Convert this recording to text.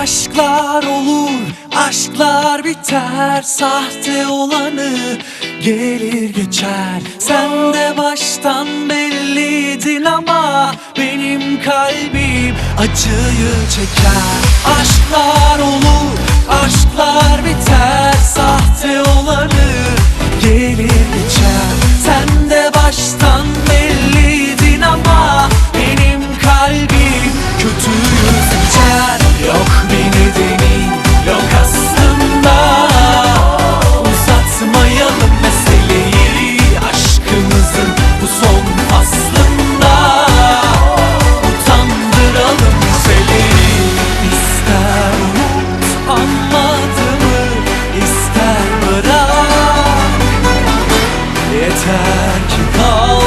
Aşklar olur, aşklar biter Sahte olanı gelir geçer. Sen de baştan belliydin ama Benim kalbim acıyı çeker. Aşklar olur, aşklar biter Sahte olanı gelir geçer. Sen de baştan belliydin ama Benim kalbim kötüyü seçer. time to call.